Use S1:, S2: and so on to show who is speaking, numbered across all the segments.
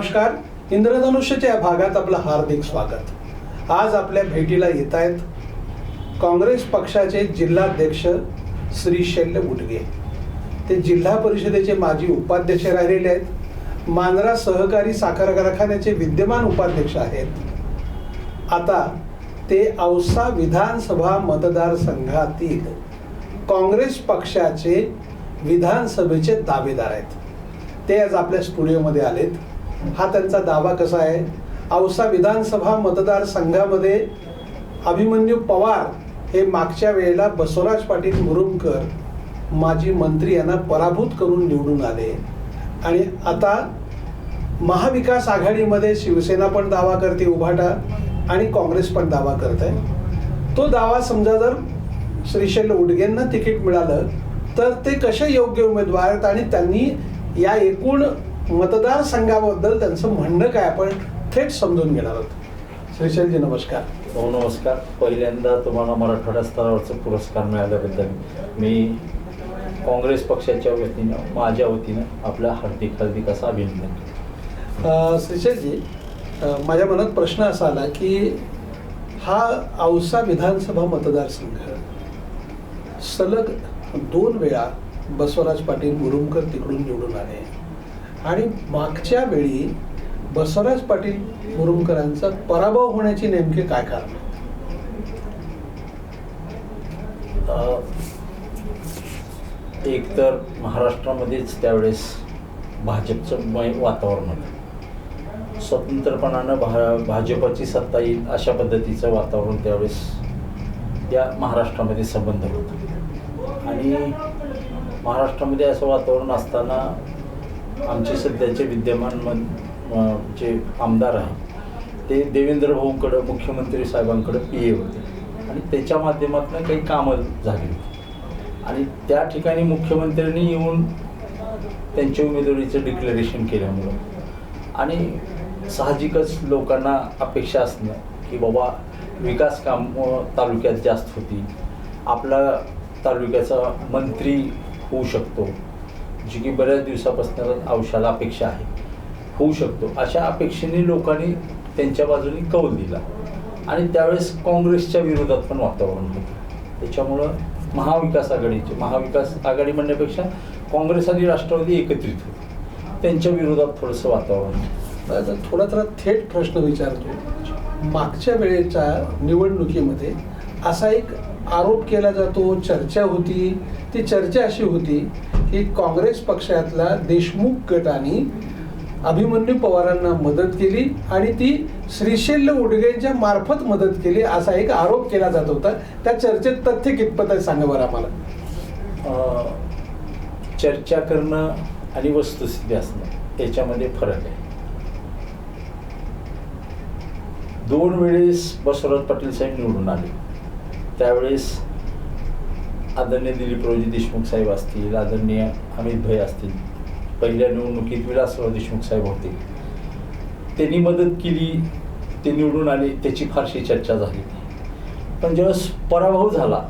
S1: नमस्कार. इंद्रधनुष्यच्या या भागात आपलं हार्दिक स्वागत. आज आपल्या भेटीला येत आहेत काँग्रेस पक्षाचे जिल्हाध्यक्ष श्री शैल्य उटगे ते जिल्हा परिषदेचे माजी उपाध्यक्ष राहिलेले आहेत. मांजरा सहकारी साखर कारखान्याचे विद्यमान उपाध्यक्ष आहेत. आता ते औसा विधानसभा मतदारसंघातील काँग्रेस पक्षाचे विधानसभेचे दावेदार आहेत. ते आज आपल्या स्टुडिओमध्ये आलेत. हा त्यांचा दावा कसा आहे? औसा विधानसभा मतदारसंघामध्ये अभिमन्यू पवार हे मागच्या वेळेला बसवराज पाटील मुरुमकर माजी मंत्री यांना पराभूत करून निवडून आले. आणि आता महाविकास आघाडीमध्ये शिवसेना पण दावा करते उभाटा आणि काँग्रेस पण दावा करत आहे. तो दावा समजा जर श्रीशैल उडगेंना तिकीट मिळालं तर ते कसे योग्य उमेदवार आहेत? आणि त्यांनी या एकूण मतदारसंघाबद्दल त्यांचं म्हणणं काय? आपण थेट समजून घेणार आहोत. श्रीशैलजी नमस्कार.
S2: हो नमस्कार. पहिल्यांदा तुम्हाला मराठवाडा स्तरावरचा पुरस्कार मिळाल्याबद्दल मी काँग्रेस पक्षाच्या वतीनं माझ्या वतीनं आपल्या हार्दिक हार्दिक असं अभिनंदन
S1: श्रीशैलजी माझ्या मनात प्रश्न असा आला की हा औसा विधानसभा मतदारसंघ सलग दोन वेळा बसवराज पाटील मुरुमकर तिकडून निवडून आले. आणि मागच्या वेळी बसवराज पाटील मुरुमकरांचा पराभव होण्याची नेमके काय कारण?
S2: एक तर महाराष्ट्रामध्येच त्यावेळेस भाजपचं मय वातावरण होतं. स्वतंत्रपणानं भा भाजपची सत्ता येईल अशा पद्धतीचं वातावरण त्यावेळेस या महाराष्ट्रामध्ये संबंध होतं. आणि महाराष्ट्रामध्ये असं वातावरण असताना आमचे सध्याचे विद्यमान जे आमदार आहेत ते देवेंद्र भाऊंकडं मुख्यमंत्री साहेबांकडं पी ए होते. आणि त्याच्या माध्यमातून काही कामं झाली होती. आणि त्या ठिकाणी मुख्यमंत्र्यांनी येऊन त्यांच्या उमेदवारीचं डिक्लेरेशन केल्यामुळं. आणि साहजिकच लोकांना अपेक्षा असणं की बाबा विकास काम तालुक्यात जास्त होती आपला तालुक्याचा मंत्री होऊ शकतो. जी की बऱ्याच दिवसापासून अंशाला अपेक्षा आहे. होऊ शकतो. अशा अपेक्षेने लोकांनी त्यांच्या बाजूने कौल दिला. आणि त्यावेळेस काँग्रेसच्या विरोधात पण वातावरण होतं. त्याच्यामुळं महाविकास आघाडीचे महाविकास आघाडी म्हणण्यापेक्षा काँग्रेस आणि राष्ट्रवादी एकत्रित होते. त्यांच्या विरोधात थोडंसं वातावरण होतं.
S1: थोडा तर थेट प्रश्न विचारतो मागच्या वेळेच्या निवडणुकीमध्ये असा एक आरोप केला जातो चर्चा होती. ती चर्चा अशी होती की काँग्रेस पक्षातला देशमुख गटाने अभिमन्यू पवारांना मदत केली आणि ती श्रीशैल्य उडगेंच्या मार्फत मदत केली असा एक आरोप केला जात होता. त्या चर्चेत तथ्य कितपत आहे सांगा बरं आम्हाला.
S2: अं, चर्चा करणं आणि वस्तुस्थिती असणं याच्यामध्ये फरक आहे. दोन वेळेस बसवराज पाटील साहेब निवडून आले. त्यावेळेस आदरणीय दिलीपरावजी देशमुख साहेब असतील आदरणीय अमित भाई असतील पहिल्या निवडणुकीत विलासराव देशमुख साहेब होते. त्यांनी मदत केली ते निवडून आले त्याची फारशी चर्चा झाली. पण ज्यावेळेस पराभव झाला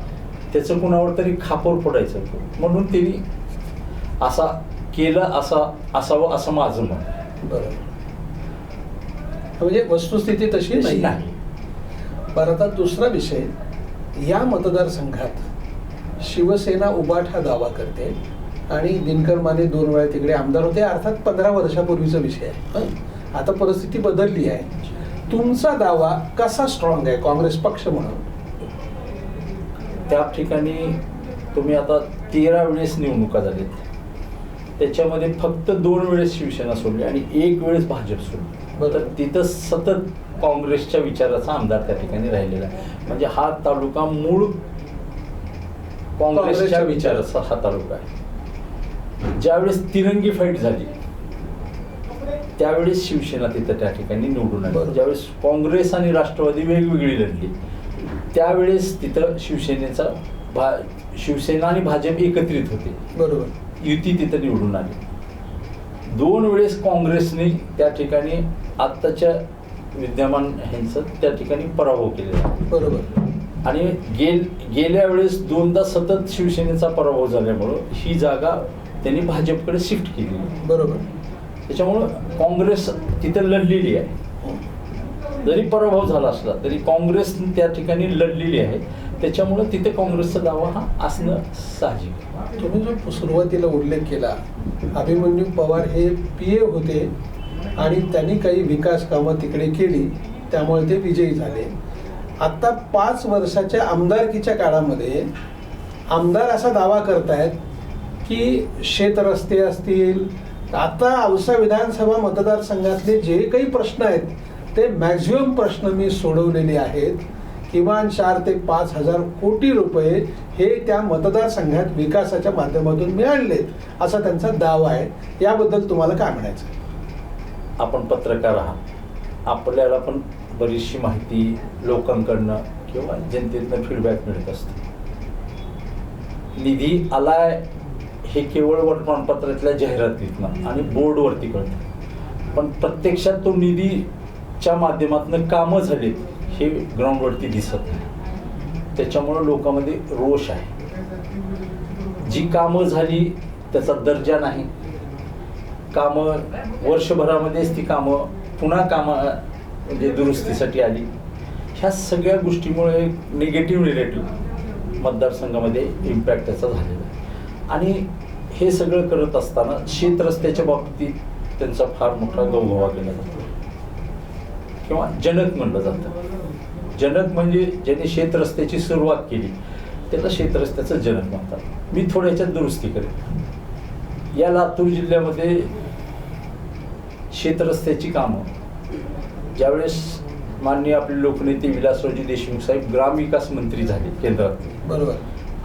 S2: त्याचं कुणावर तरी खापर पडायचं म्हणून त्यांनी असा केलं असा असावं असं माझं मत
S1: बरं म्हणजे वस्तुस्थिती तशी नाही. आता दुसरा विषय. या मतदारसंघात शिवसेना उबाट हा दावा करते. आणि दिनकर माने दोन वेळा तिकडे आमदार होते. अर्थात पंधरा वर्षापूर्वीचा विषय आहे? आता परिस्थिती बदलली आहे. तुमचा दावा कसा स्ट्रॉंग आहे? काँग्रेस पक्ष म्हणून.
S2: त्या ठिकाणी तुम्ही आता तेरा वेळेस निवडणुका झालीत. त्याच्यामध्ये फक्त दोन वेळेस शिवसेना सोडली आणि एक वेळेस भाजप सोडली.
S1: बरं.
S2: तर तिथं सतत काँग्रेसच्या विचाराचा आमदार त्या ठिकाणी राहिलेला आहे. म्हणजे हा तालुका मूळ काँग्रेसच्या विचाराचा हा तालुका आहे ज्यावेळेस तिरंगी फाईट झाली त्यावेळेस शिवसेना तिथं त्या ठिकाणी निवडून आली. ज्यावेळेस काँग्रेस आणि राष्ट्रवादी वेगवेगळी लढली त्यावेळेस तिथं शिवसेनेचा भा शिवसेना आणि भाजप एकत्रित होते.
S1: बरोबर.
S2: युती तिथं निवडून आली. दोन वेळेस काँग्रेसने त्या ठिकाणी आत्ताच्या विद्यमान ह्यांचं त्या ठिकाणी पराभव केलेला.
S1: बरोबर.
S2: आणि गेल गेल्या वेळेस दोनदा सतत शिवसेनेचा पराभव झाल्यामुळं ही जागा त्यांनी भाजपकडे शिफ्ट केली.
S1: बरोबर.
S2: त्याच्यामुळं काँग्रेस तिथे लढलेली आहे. जरी पराभव झाला असला तरी काँग्रेस त्या ठिकाणी लढलेली आहे. त्याच्यामुळं तिथे काँग्रेसचा दावा हा असणं साहजिक आहे.
S1: तुम्ही जो सुरुवातीला उल्लेख केला अभिमन्यू पवार हे पी ए होते आणि त्यांनी काही विकास कामं तिकडे केली त्यामुळे ते विजयी झाले. आता पाच वर्षाच्या आमदारकीच्या काळामध्ये आमदार असा दावा करतायत की शेतरस्ते असतील. आता औसा विधानसभा मतदारसंघातले जे काही प्रश्न आहेत ते मॅक्झिमम प्रश्न मी सोडवलेले आहेत. किमान चार ते पाच हजार कोटी रुपये हे त्या मतदारसंघात विकासाच्या माध्यमातून मिळालेत असा त्यांचा दावा आहे. याबद्दल तुम्हाला काय म्हणायचं आहे?
S2: आपण पत्रकार आहात. आपल्याला पण बरीचशी माहिती लोकांकडनं किंवा जनतेतनं फीडबॅक मिळत असते. निधी आलाय हे केवळ वर्तमानपत्रातल्या जाहिरातीतनं आणि बोर्डवरती कळतं. पण प्रत्यक्षात तो निधीच्या माध्यमातून कामं झालीत हे ग्राउंडवरती दिसत नाही. त्याच्यामुळं लोकांमध्ये रोष आहे. जी कामं झाली त्याचा दर्जा नाही. कामं वर्षभरामध्येच ती कामं पुन्हा कामं म्हणजे दुरुस्तीसाठी आली. ह्या सगळ्या गोष्टीमुळे निगेटिव्ह रिलेटिव्ह मतदारसंघामध्ये इम्पॅक्ट त्याचा झालेला आहे. आणि हे सगळं करत असताना शेत रस्त्याच्या बाबतीत त्यांचा फार मोठा गवगवा केला जातो. किंवा जनक म्हणलं जातं. जनक म्हणजे ज्याने शेत रस्त्याची सुरुवात केली त्याला शेत रस्त्याचं जनक म्हणतात. मी थोड्याच्यात दुरुस्ती करेन. या लातूर जिल्ह्यामध्ये शेतरस्त्याची कामं ज्यावेळेस माननीय आपले लोकनेते विलासरावजी देशमुख साहेब ग्रामविकास मंत्री झाले केंद्रात
S1: बरोबर.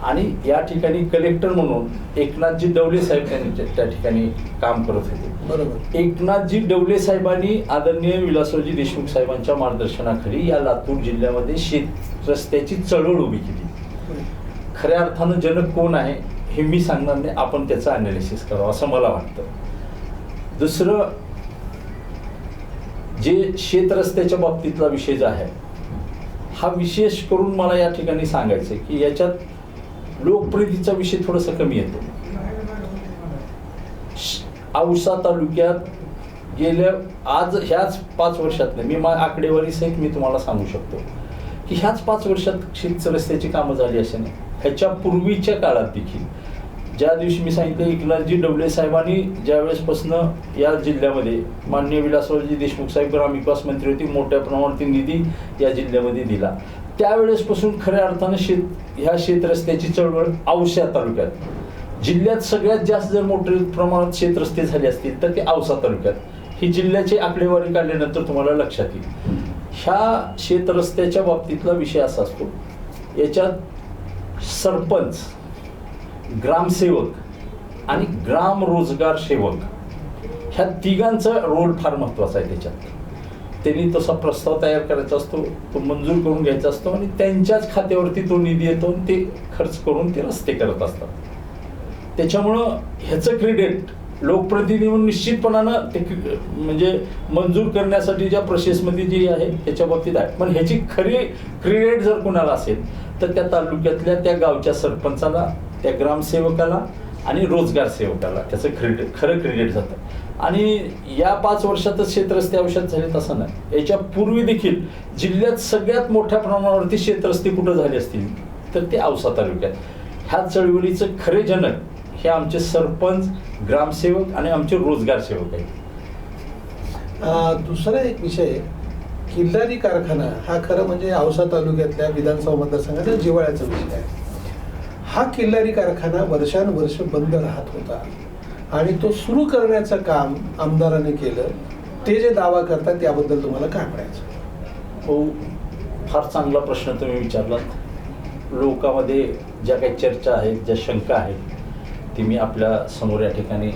S2: आणि या ठिकाणी कलेक्टर म्हणून एकनाथजी डवले साहेब त्यांनी त्या- ठिकाणी काम करत होते.
S1: बरोबर.
S2: एकनाथजी डवले साहेबांनी आदरणीय विलासरावजी देशमुख साहेबांच्या मार्गदर्शनाखाली या लातूर जिल्ह्यामध्ये शेत रस्त्याची चळवळ उभी केली. खऱ्या अर्थानं जनक कोण आहे हे मी सांगणार नाही. आपण त्याचं अनालिसिस करावं असं मला वाटतं. दुसरं जे शेत रस्त्याच्या बाबतीतला विषय जो आहे हा विशेष करून मला या ठिकाणी सांगायचं आहे की याच्यात लोकप्रियतेचा विषय थोडासा कमी येतो. औसा तालुक्यात गेल्या आज ह्याच पाच वर्षात नाही मी मा आकडेवारीस एक मी तुम्हाला सांगू शकतो की ह्याच पाच वर्षात शेत रस्त्याची कामं झाली असे नाही ह्याच्या पूर्वीच्या काळात देखील ज्या दिवशी मी सांगितलं एकनाथजी डवले साहेबांनी ज्यावेळेसपासून या जिल्ह्यामध्ये माननीय विलासरावजी देशमुख साहेब ग्रामविकास मंत्री होती मोठ्या प्रमाणावरती निधी या जिल्ह्यामध्ये दिला. त्यावेळेसपासून खऱ्या अर्थानं शेत ह्या शेतरस्त्याची चळवळ औसा तालुक्यात. जिल्ह्यात सगळ्यात जास्त जर मोठ्या प्रमाणात शेतरस्ते झाले असतील तर ते औसा तालुक्यात. ही जिल्ह्याची आकडेवारी काढल्यानंतर तुम्हाला लक्षात येईल. ह्या शेतरस्त्याच्या बाबतीतला विषय असा असतो. याच्यात सरपंच ग्रामसेवक आणि ग्राम रोजगार सेवक ह्या तिघांचा रोल फार महत्त्वाचा आहे त्याच्यात. त्यांनी तसा प्रस्ताव तयार करायचा असतो तो मंजूर करून घ्यायचा असतो आणि त्यांच्याच खात्यावरती तो निधी येतो आणि ते खर्च करून ते रस्ते करत असतात. त्याच्यामुळं ह्याचं क्रेडिट लोकप्रतिनिधी म्हणून निश्चितपणानं ते म्हणजे मंजूर करण्यासाठी ज्या प्रोसेसमध्ये जी आहे त्याच्या बाबतीत आहे. पण ह्याची खरी क्रेडिट जर कुणाला असेल तर त्या तालुक्यातल्या त्या गावच्या सरपंचाला त्या ग्रामसेवकाला आणि रोजगार सेवकाला त्याचं क्रेडिट खरं क्रेडिट जातं. आणि या पाच वर्षातच शेतरस्ते औषध झाले तसं नाही. याच्या पूर्वी देखील जिल्ह्यात सगळ्यात मोठ्या प्रमाणावरती शेतरस्ते कुठं झाले असतील? तर ते औसा तालुक्यात. ह्या चळवळीचं खरे जनक हे आमचे सरपंच ग्रामसेवक आणि आमचे रोजगार सेवक आहेत.
S1: दुसरा एक विषय किल्लारी कारखाना हा खरं म्हणजे औसा तालुक्यातल्या विधानसभा मतदारसंघाचा जिवाळ्याचा विषय आहे. हा किल्लारी कारखाना वर्षानुवर्ष बंद राहत होता. आणि तो सुरू करण्याचं काम आमदारांनी केलं. ते जे दावा करतात त्याबद्दल तुम्हाला काय म्हणायचं?
S2: हो फार चांगला प्रश्न तुम्ही विचारलात. लोकांमध्ये ज्या काही चर्चा आहेत ज्या शंका आहेत ती मी आपल्यासमोर या ठिकाणी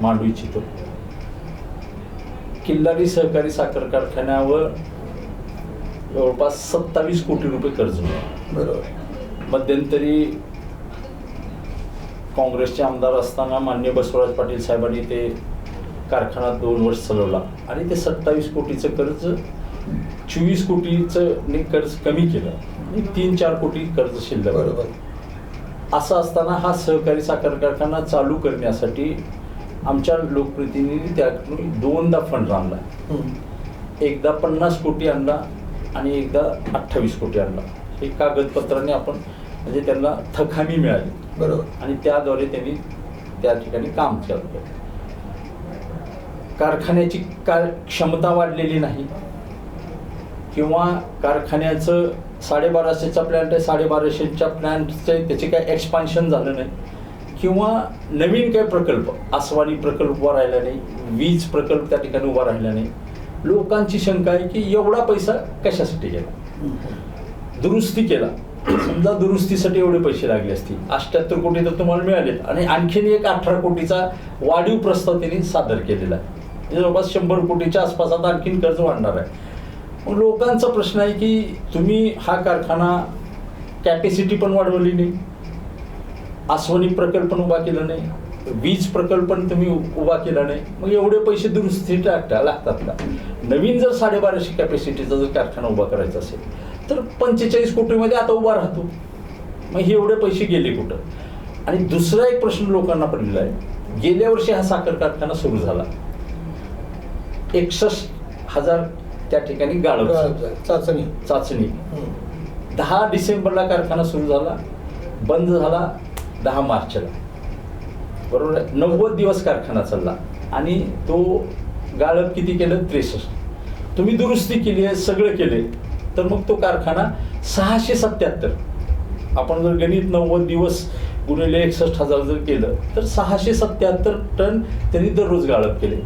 S2: मांडू इच्छितो. किल्लारी सहकारी साखर कारखान्यावर जवळपास सत्तावीस कोटी रुपये कर्ज होतं
S1: बरोबर.
S2: मध्यंतरी काँग्रेसचे आमदार असताना मान्य बसवराज पाटील साहेबांनी ते कारखाना दोन वर्ष चालवला. आणि ते सत्तावीस कोटीचं कर्ज चोवीस कोटीचं ने कर्ज कमी केलं. आणि तीन चार कोटी कर्ज शिल्लक.
S1: बरोबर.
S2: असं असताना हा सहकारी साखर कारखाना चालू करण्यासाठी आमच्या लोकप्रतिनिधी त्याकडून दोनदा फंड आणला. एकदा पन्नास कोटी आणला आणि एकदा अठ्ठावीस कोटी आणला. हे कागदपत्राने आपण म्हणजे त्यांना थकामी मिळाली.
S1: बरोबर.
S2: आणि त्याद्वारे त्यांनी त्या ठिकाणी काम केलं. कारखान्याची काय क्षमता वाढलेली नाही. किंवा कारखान्याचं साडेबाराशेचा प्लॅन्ट आहे साडेबाराशेच्या प्लॅन्टचं त्याचे काय एक्सपान्शन झालं नाही. किंवा नवीन काही प्रकल्प आसवानी प्रकल्प उभा राहिला नाही वीज प्रकल्प त्या ठिकाणी उभा राहिला नाही. लोकांची शंका आहे की एवढा पैसा कशासाठी गेला. दुरुस्ती केला. समजा दुरुस्तीसाठी एवढे पैसे लागले असतील. अष्ट्याहत्तर कोटी तर तुम्हाला मिळालेत. आणि आणखीन एक अठरा कोटीचा वाढीव प्रस्ताव त्यांनी सादर केलेला आहे. जवळपास शंभर कोटीच्या आसपास आता आणखीन कर्ज वाढणार आहे. मग लोकांचा प्रश्न आहे की तुम्ही हा कारखाना कॅपॅसिटी पण वाढवली नाही. आसवनी प्रकल्प पण उभा केला नाही. वीज प्रकल्प पण तुम्ही उ- उभा केला नाही. मग एवढे पैसे दुरुस्ती टाकता लागतात का? नवीन जर साडेबाराशे कॅपॅसिटीचा जर कारखाना उभा करायचा असेल तर पंचेचाळीस कोटीमध्ये आता उभा राहतो. मग हे एवढे पैसे गेले कुठं? आणि दुसरा एक प्रश्न लोकांना पडलेला आहे. गेल्या वर्षी हा साखर कारखाना सुरू झाला. एकसष्ट हजार त्या ठिकाणी
S1: झाली, चाचणी.
S2: चाचणी. दहा डिसेंबरला कारखाना सुरू झाला. बंद झाला दहा मार्चला. बरोबर आहे? नव्वद दिवस कारखाना चालला. आणि तो गाळप किती केलं? त्रेसष्ट. तुम्ही दुरुस्ती केली आहे सगळं केले तर मग तो कारखाना सहाशे सत्याहत्तर. आपण जर गणित नव्वद दिवस गुणिले एकसष्ट हजार जर केलं तर सहाशे सत्याहत्तर टन त्यांनी दररोज गाळप केले.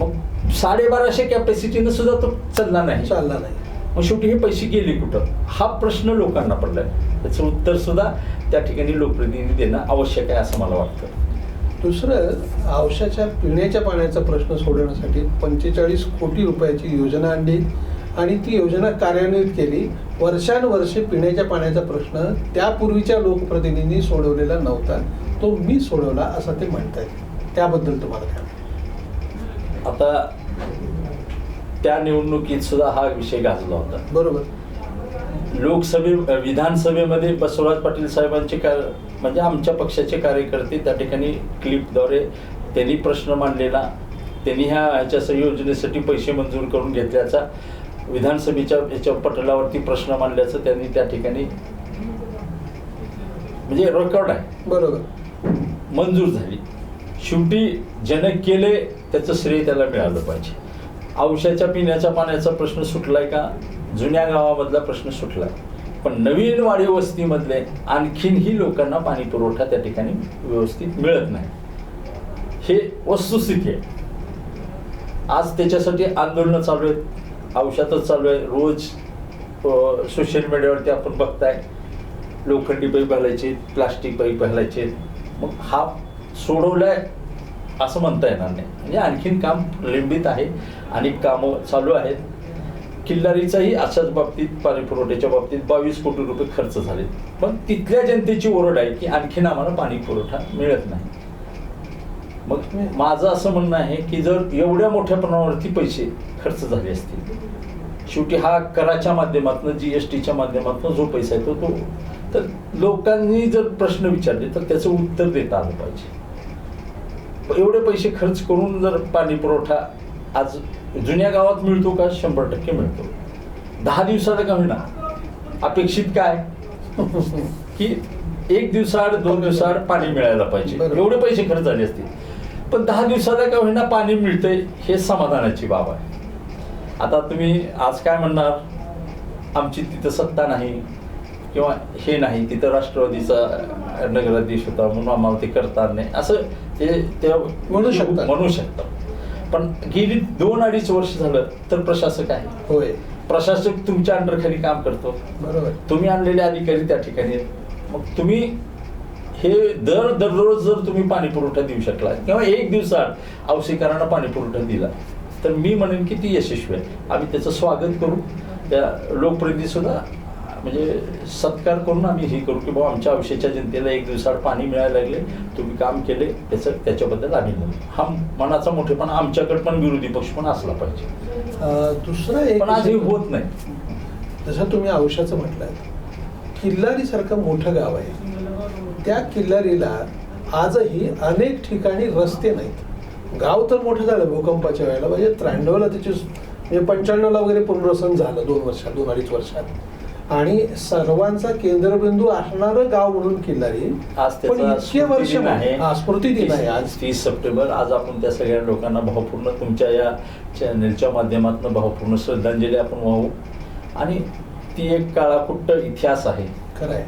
S2: मग साडेबाराशे कॅपॅसिटीनं सुद्धा तो चालला नाही.
S1: चालला नाही.
S2: मग शेवटी हे पैसे गेले कुठं? हा प्रश्न लोकांना पडलाय. त्याचं उत्तर सुद्धा त्या ठिकाणी लोकप्रतिनिधी देणं आवश्यक आहे असं मला वाटतं.
S1: दुसरं औषधाच्या पिण्याच्या पाण्याचा प्रश्न सोडवण्यासाठी पंचेचाळीस कोटी रुपयाची योजना आणली. आणि ती योजना कार्यान्वित केली. वर्षानुवर्षे पिण्याच्या पाण्याचा प्रश्न त्यापूर्वीच्या लोकप्रतिनिधींनी सोडवलेला नव्हता. तो मी सोडवला असं ते म्हणतायत. त्याबद्दल तुम्हाला काय
S2: आता त्या निवडणुकीत सुद्धा हा विषय गाजला होता.
S1: बरोबर.
S2: लोकसभे विधानसभेमध्ये बसवराज पाटील साहेबांचे कार म्हणजे आमच्या पक्षाचे कार्यकर्ते त्या ठिकाणी क्लिपद्वारे त्यांनी प्रश्न मांडलेला. त्यांनी ह्या ह्याच्या संयोजनेसाठी पैसे मंजूर करून घेतल्याचा. विधानसभेच्या ह्याच्या पटलावरती प्रश्न मांडल्याचं त्यांनी त्या ठिकाणी म्हणजे रेकॉर्ड आहे.
S1: बरोबर.
S2: मंजूर झाली. शेवटी ज्यानं केले त्याचं श्रेय त्याला मिळालं पाहिजे. औषधाच्या पिण्याच्या पाण्याचा प्रश्न सुटलाय का? जुन्या गावामधला प्रश्न सुटलाय. पण नवीन वाडी वस्तीमधले आणखीनही लोकांना पाणी पुरवठा त्या ठिकाणी व्यवस्थित मिळत नाही. हे वस्तुस्थिती आहे. आज त्याच्यासाठी आंदोलनं चालू आहेत. औषधच चालू आहे. रोज सोशल मीडियावरती आपण बघताय. लोखंडी पाईप घालायचे प्लास्टिक पाईप घालायचे. मग हा सोडवलाय असं म्हणता येणार नाही. म्हणजे आणखीन काम लंबित आहे आणि कामं चालू आहेत. किल्लारीचाही अशाच बाबतीत पाणी पुरवठ्याच्या बाबतीत बावीस कोटी रुपये खर्च झाले. पण तिथल्या जनतेची ओरड आहे की आणखीन आम्हाला पाणी पुरवठा मिळत नाही. मग माझं असं म्हणणं आहे की जर एवढ्या मोठ्या प्रमाणावरती पैसे खर्च झाले असतील शेवटी हा कराच्या माध्यमातून जी एस टीच्या माध्यमातून जो पैसा येतो तो तर लोकांनी जर प्रश्न विचारले तर त्याचं उत्तर देता आलं पाहिजे. एवढे पैसे खर्च करून जर पाणी पुरवठा आज जुन्या गावात मिळतो का? शंभर टक्के मिळतो. दहा दिवसाला का होईना? अपेक्षित काय? की एक दिवसाआड दोन दिवसाआड पाणी मिळायला पाहिजे. एवढे पैसे खर्च झाले असतील. पण दहा दिवसाला का होईना पाणी मिळतंय हे समाधानाची बाब आहे. आता तुम्ही आज काय म्हणणार? आमची तिथं सत्ता नाही किंवा हे नाही तिथं राष्ट्रवादीचा नगराधीश होता म्हणून आम्हाला ते करता नाही. असं ते ते
S1: म्हणू शकतात.
S2: म्हणू शकतात. पण गेली दोन अडीच वर्ष झालं तर प्रशासक आहे.
S1: होय.
S2: प्रशासक तुमच्या अंडरखाली काम करतो.
S1: बरोबर.
S2: तुम्ही आणलेले अधिकारी त्या ठिकाणी मग तुम्ही हे दर दररोज जर तुम्ही पाणी पुरवठा देऊ शकला किंवा एक दिवसात औषधकारांना पाणी पुरवठा दिला तर मी म्हणेन की ती यशस्वी आहे. आम्ही त्याचं स्वागत करू. त्या लोकप्रतिनिधी सुद्धा म्हणजे सत्कार करून आम्ही हे करू की बाबा आमच्या औषधाच्या जनतेला एक दिवसाआड पाणी मिळायला लागले तुम्ही काम केले त्याचं त्याच्याबद्दल अभिनंदन हा मनाचा मोठेपणा आमच्याकडे पण विरोधी पक्ष पण असला पाहिजे.
S1: दुसरा एक
S2: पण आज हे होत नाही.
S1: जसं तुम्ही औषधाचं म्हटलं किल्लारी सारखं मोठं गाव आहे. त्या किल्लारीला आजही अनेक ठिकाणी रस्ते नाहीत. गाव तर मोठं झालं भूकंपाच्या वेळेला. म्हणजे त्र्याण्णवला त्याची म्हणजे पंच्याण्णवला वगैरे पुनर्वसन झालं दोन वर्षात दोन अडीच वर्षात. आणि सर्वांचा केंद्रबिंदू असणारं गाव म्हणून किल्लारी
S2: आज
S1: पण
S2: त्याचा
S1: इतके वर्ष
S2: स्मृतिदिन आहे.
S1: हा, स्मृतिदिन आहे आज.
S2: तीस तीस सप्टेंबर आज आपण त्या सगळ्या लोकांना भावपूर्ण तुमच्या या चॅनलच्या माध्यमातून भावपूर्ण श्रद्धांजली आपण वाहू. आणि ती एक काळाकुट्ट इतिहास आहे.
S1: खरं आहे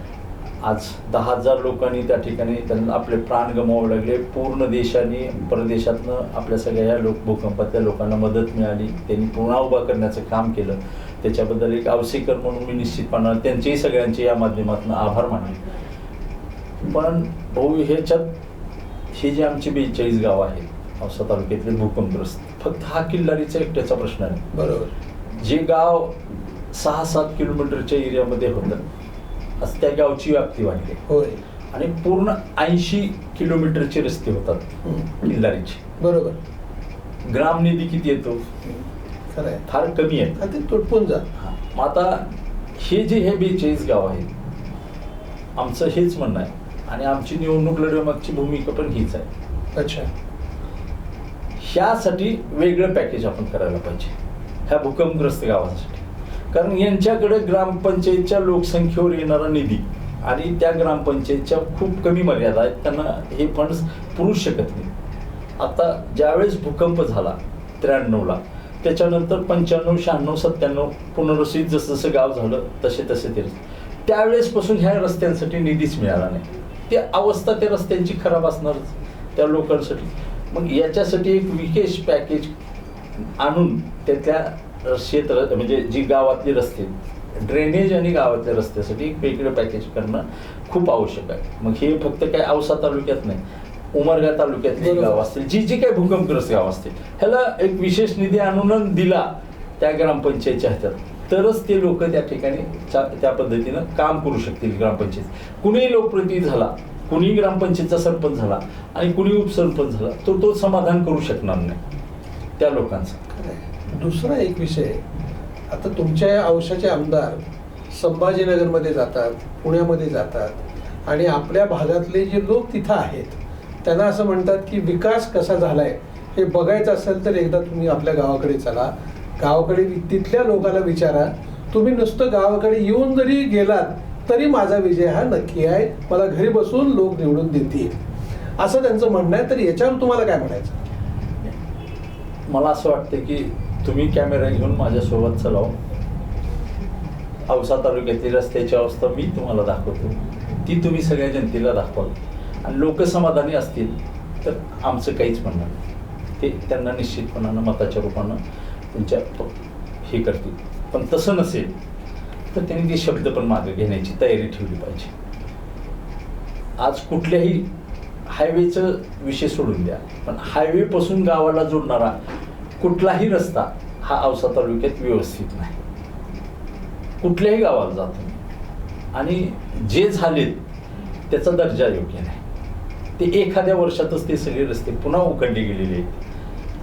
S2: आज दहा हजार लोकांनी त्या ठिकाणी त्यांना आपले प्राण गमावे लागले. पूर्ण देशाने परदेशातनं आपल्या सगळ्या या लोक भूकंपातल्या लोकांना मदत मिळाली. त्यांनी पुन्हा उभा करण्याचं काम केलं. त्याच्याबद्दल एक आवश्यकर म्हणून मी निश्चितपणे त्यांचेही सगळ्यांचे या माध्यमातून आभार मानले. पण भाऊ ह्याच्यात हे जे आमचे बेचाळीस गाव आहेत औसा तालुक्यातले भूकंपग्रस्त फक्त हा किल्लारीचा एकट्याचा प्रश्न आहे.
S1: बरोबर.
S2: जे गाव सहा सात किलोमीटरच्या एरियामध्ये होतं त्या गावची व्याप्ती वाढली.
S1: होय.
S2: आणि पूर्ण ऐंशी किलोमीटरचे रस्ते होतात. किल्लारीचे.
S1: बरोबर.
S2: ग्राम निधी किती येतो? फार कमी आहे.
S1: तुटपून जा.
S2: मग आता हे जे हे बेचाळीस गाव आहेत आमचं हेच म्हणणं आहे. आणि आमची निवडणूक लढवण्यामागची भूमिका पण हीच आहे.
S1: अच्छा.
S2: ह्यासाठी वेगळं पॅकेज आपण करायला पाहिजे. ह्या भूकंपग्रस्त गावांसाठी. कारण यांच्याकडे ग्रामपंचायतच्या लोकसंख्येवर येणारा निधी आणि त्या ग्रामपंचायतच्या खूप कमी मर्यादा आहेत. त्यांना हे फंड्स पुरू शकत नाही. आता ज्यावेळेस भूकंप झाला त्र्याण्णवला त्याच्यानंतर पंच्याण्णव शहाण्णव सत्त्याण्णव पुनर्वसित जसं जसं गाव झालं तसे तसे ते. त्यावेळेसपासून ह्या रस्त्यांसाठी निधीच मिळाला नाही. ते अवस्था त्या रस्त्यांची खराब असणारच त्या लोकांसाठी. मग याच्यासाठी एक विशेष पॅकेज आणून त्यातल्या शेत म्हणजे जी गावातली रस्ते ड्रेनेज आणि गावातल्या रस्त्यासाठी एक वेगळं पॅकेज करणं खूप आवश्यक आहे मग हे फक्त काय औसा तालुक्यात नाही उमरगा तालुक्यातली. गाव असतील जी जी काही भूकंपग्रस्त गाव असतील ह्याला एक विशेष निधी आणून दिला त्या ग्रामपंचायतच्या हातात तरच ते लोक त्या ठिकाणी त्या पद्धतीनं काम करू शकतील ग्रामपंचायत कुणीही लोकप्रतिनिधी झाला कुणी ग्रामपंचायतचा सरपंच झाला आणि कुणी उपसरपंच झाला तो तो समाधान करू शकणार नाही त्या लोकांचं.
S1: दुसरा एक विषय आता तुमच्या अंशाचे आमदार संभाजीनगरमध्ये जातात पुण्यामध्ये जातात आणि आपल्या भागातले जे लोक तिथं आहेत त्यांना असं म्हणतात की विकास कसा झाला आहे हे बघायचं असेल तर एकदा तुम्ही आपल्या गावाकडे चला. गावाकडे तिथल्या लोकांना विचारा. तुम्ही नुसतं गावाकडे येऊन जरी गेलात तरी माझा विजय हा नक्की आहे. मला घरी बसून लोक निवडून देतील. असं त्यांचं म्हणणं आहे. तर याच्यावर तुम्हाला काय म्हणायचं?
S2: मला असं वाटतं की तुम्ही कॅमेरा घेऊन माझ्यासोबत चलाव. औसा तालुक्यातील रस्त्याची अवस्था मी तुम्हाला दाखवतो. ती तुम्ही सगळ्या जनतेला दाखवाल. आणि लोक समाधानी असतील तर आमचं काहीच म्हणणार नाही. ते त्यांना निश्चितपणानं मताच्या रूपानं त्यांच्या हे करतील. पण तसं नसेल तर त्यांनी ते शब्द पण मागे घेण्याची तयारी ठेवली पाहिजे. आज कुठल्याही हायवेचं विषय सोडून द्या पण हायवेपासून गावाला जोडणारा कुठलाही रस्ता हा औसा तालुक्यात व्यवस्थित नाही. कुठल्याही गावाला जातो आणि जे झालेत त्याचा दर्जा योग्य नाही. ते एखाद्या वर्षातच ते सगळे रस्ते पुन्हा उखडले गेलेले आहेत.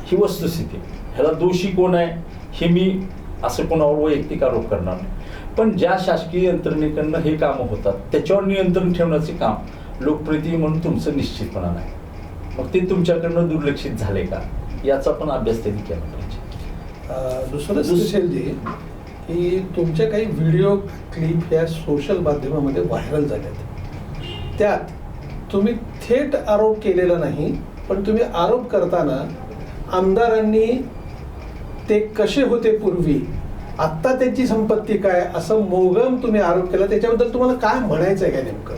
S2: ही वस्तुस्थिती ह्याला दोषी कोण आहे हे मी असं कोणावर वैयक्तिक आरोप करणार नाही. पण ज्या शासकीय यंत्रणेकडनं हे कामं होतात त्याच्यावर नियंत्रण ठेवण्याचे काम लोकप्रतिनिधी म्हणून तुमचं निश्चितपणा नाही. मग ते तुमच्याकडनं दुर्लक्षित झाले का? याचा पण अभ्यास त्यांनी केला पाहिजे.
S1: दुसरं
S2: दुस-
S1: स्पेशलजी की तुमच्या काही व्हिडिओ क्लिप या सोशल माध्यमामध्ये व्हायरल झाल्यात त्यात तुम्ही थेट आरोप केलेला नाही पण तुम्ही आरोप करताना आमदारांनी ते कसे होते पूर्वी आत्ता त्यांची संपत्ती काय असं मोगम तुम्ही आरोप केला त्याच्याबद्दल तुम्हाला काय म्हणायचं आहे काय नेमकं?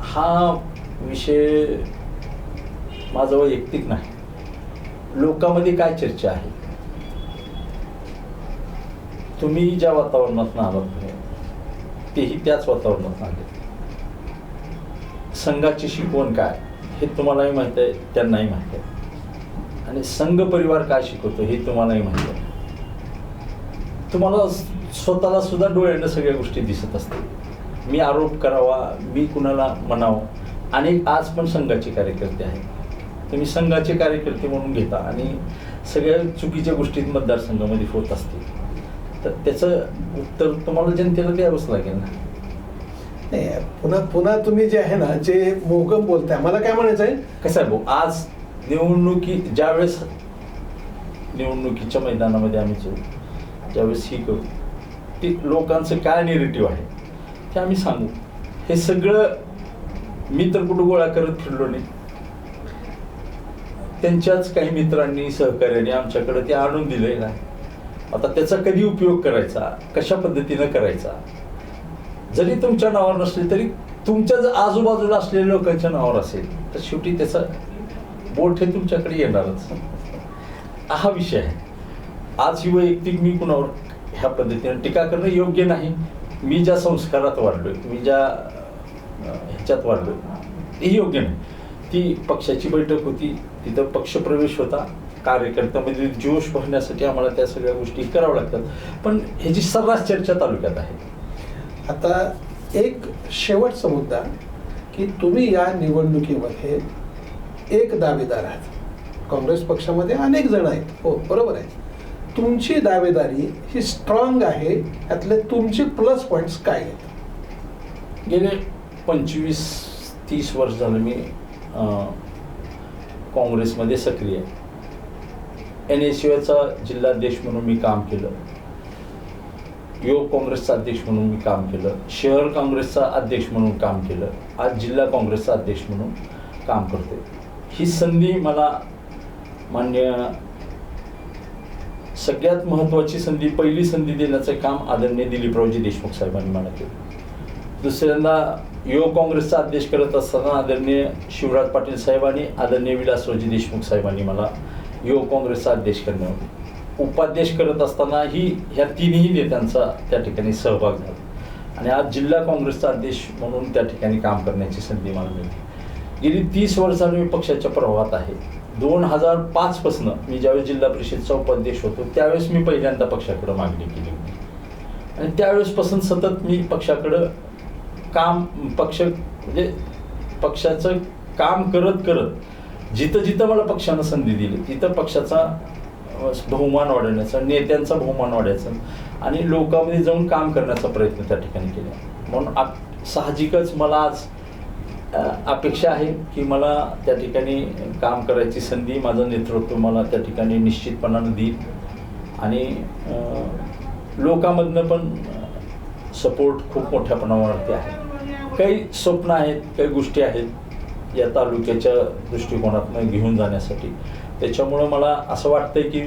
S2: हा विषय माझा वैयक्तिक नाही. लोकांमध्ये काय चर्चा आहे? तुम्ही ज्या वातावरणात आलात तेही त्याच वातावरणात आले. संघाची शिकवण काय हे तुम्हालाही माहीत आहे त्यांनाही माहीत आहे. आणि संघ परिवार काय शिकवतो हे तुम्हालाही माहीत आहे. तुम्हाला स्वतःला सुद्धा डोळ्यानं सगळ्या गोष्टी दिसत असतील. मी आरोप करावा मी कुणाला म्हणावं आणि आज पण संघाचे कार्यकर्ते आहेत. तुम्ही संघाचे कार्यकर्ते म्हणून घेता आणि सगळ्या चुकीच्या गोष्टी मतदारसंघामध्ये होत असतील. तर त्याचं उत्तर तुम्हाला जनतेला द्यावंच लागेल ना.
S1: नाही पुन्हा पुन्हा तुम्ही जे आहे ना जे मोगम बोलताय मला काय म्हणायचं आहे?
S2: कसं आहे भाऊ आज निवडणुकी ज्यावेळेस निवडणुकीच्या मैदानामध्ये आम्ही जाऊ ज्यावेळेस ही करू ती लोकांचं काय निगेटिव्ह आहे ते आम्ही सांगू. हे सगळं मी तर कुठं गोळा करत फिरलो नाही. त्यांच्याच काही मित्रांनी सहकार्याने आमच्याकडे ते आणून दिलेलं आहे आता त्याचा कधी उपयोग करायचा? कशा पद्धतीनं करायचा? जरी तुमच्या नावावर नसले तरी तुमच्या जर आजूबाजूला असलेल्या लोकांच्या नावावर असेल तर शेवटी त्याचा बोट हे तुमच्याकडे येणारच. हा विषय आहे. आज ही वैयक्तिक मी कुणावर ह्या पद्धतीने टीका करणं योग्य नाही. मी ज्या संस्कारात वाढलोय मी ज्या ह्याच्यात ह्याच्यात वाढलोय ते योग्य नाही. ती पक्षाची बैठक होती तिथं पक्षप्रवेश होता. कार्यकर्त्यामध्ये जोश भरण्यासाठी आम्हाला त्या सगळ्या गोष्टी कराव्या लागतात. पण ह्याची सर्रास चर्चा तालुक्यात आहे
S1: आता एक शेवटचा मुद्दा की तुम्ही या निवडणुकीमध्ये एक दावेदार आहात. काँग्रेस पक्षामध्ये अनेक जण आहेत. हो बरोबर आहे. तुमची दावेदारी ही स्ट्रॉंग आहे. यातले तुमचे प्लस पॉईंट्स काय आहेत?
S2: गेले पंचवीस तीस वर्ष झालं मी काँग्रेसमध्ये सक्रिय आहे एन एस यूचा जिल्हाध्यक्ष म्हणून मी काम केलं. युवक काँग्रेसचा अध्यक्ष म्हणून मी काम केलं. शहर काँग्रेसचा अध्यक्ष म्हणून काम केलं. आज जिल्हा काँग्रेसचा अध्यक्ष म्हणून काम करते ही संधी मला मान्य सगळ्यात महत्त्वाची संधी पहिली संधी देण्याचं काम आदरणीय दिलीपरावजी देशमुख साहेबांनी मला केलं. दुसऱ्यांदा युवक काँग्रेसचा अध्यक्ष करत असताना आदरणीय शिवराज पाटील साहेबांनी आदरणीय विलासरावजी देशमुख साहेबांनी मला युवक काँग्रेसचा अध्यक्ष करणं उपाध्यक्ष करत असताना ही ह्या तिन्ही नेत्यांचा त्या ठिकाणी सहभाग झाला. आणि आज जिल्हा काँग्रेसचा अध्यक्ष म्हणून त्या ठिकाणी काम करण्याची संधी मला मिळते गेली तीस वर्षांनी मी पक्षाच्या प्रवाहात आहे. दोन हजार पाचपासनं मी ज्यावेळेस जिल्हा परिषदचा उपाध्यक्ष होतो त्यावेळेस मी पहिल्यांदा पक्षाकडं मागणी केली होती. आणि त्यावेळेसपासून सतत मी पक्षाकडं काम पक्ष म्हणजे पक्षाचं काम करत करत जिथं जिथं मला पक्षानं संधी दिली तिथं पक्षाचा बहुमान वाढवण्याचा नेत्यांचा बहुमान वाढायचा आणि लोकांमध्ये जाऊन काम करण्याचा प्रयत्न त्या ठिकाणी केला. म्हणून आप साहजिकच मला आज अपेक्षा आहे की मला त्या ठिकाणी काम करायची संधी माझं नेतृत्व मला त्या ठिकाणी निश्चितपणानं देईल आणि लोकांमधनं पण सपोर्ट खूप मोठ्या प्रमाणावरती आहे. काही स्वप्न आहेत काही गोष्टी आहेत या तालुक्याच्या दृष्टिकोनातनं घेऊन जाण्यासाठी. त्याच्यामुळं मला असं वाटतंय की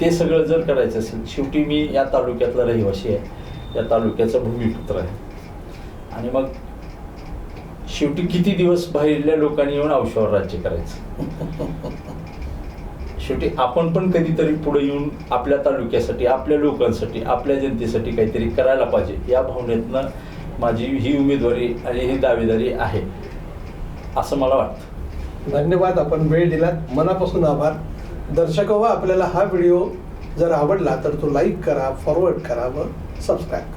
S2: ते सगळं जर करायचं असेल शेवटी मी या तालुक्यातला रहिवासी आहे. या तालुक्याचा भूमिपुत्र आहे. आणि मग शेवटी किती दिवस बाहेरल्या लोकांनी येऊन औषधावर राज्य करायचं? शेवटी आपण पण कधीतरी पुढे येऊन आपल्या तालुक्यासाठी आपल्या लोकांसाठी आपल्या जनतेसाठी काहीतरी करायला पाहिजे या भावनेतनं माझी ही उमेदवारी आणि ही दावेदारी आहे असं मला वाटतं.
S1: धन्यवाद आपण वेळ दिलात मनापासून आभार. दर्शक हो, आपल्याला हा व्हिडिओ जर आवडला तर तो लाईक करा फॉरवर्ड करा व सबस्क्राईब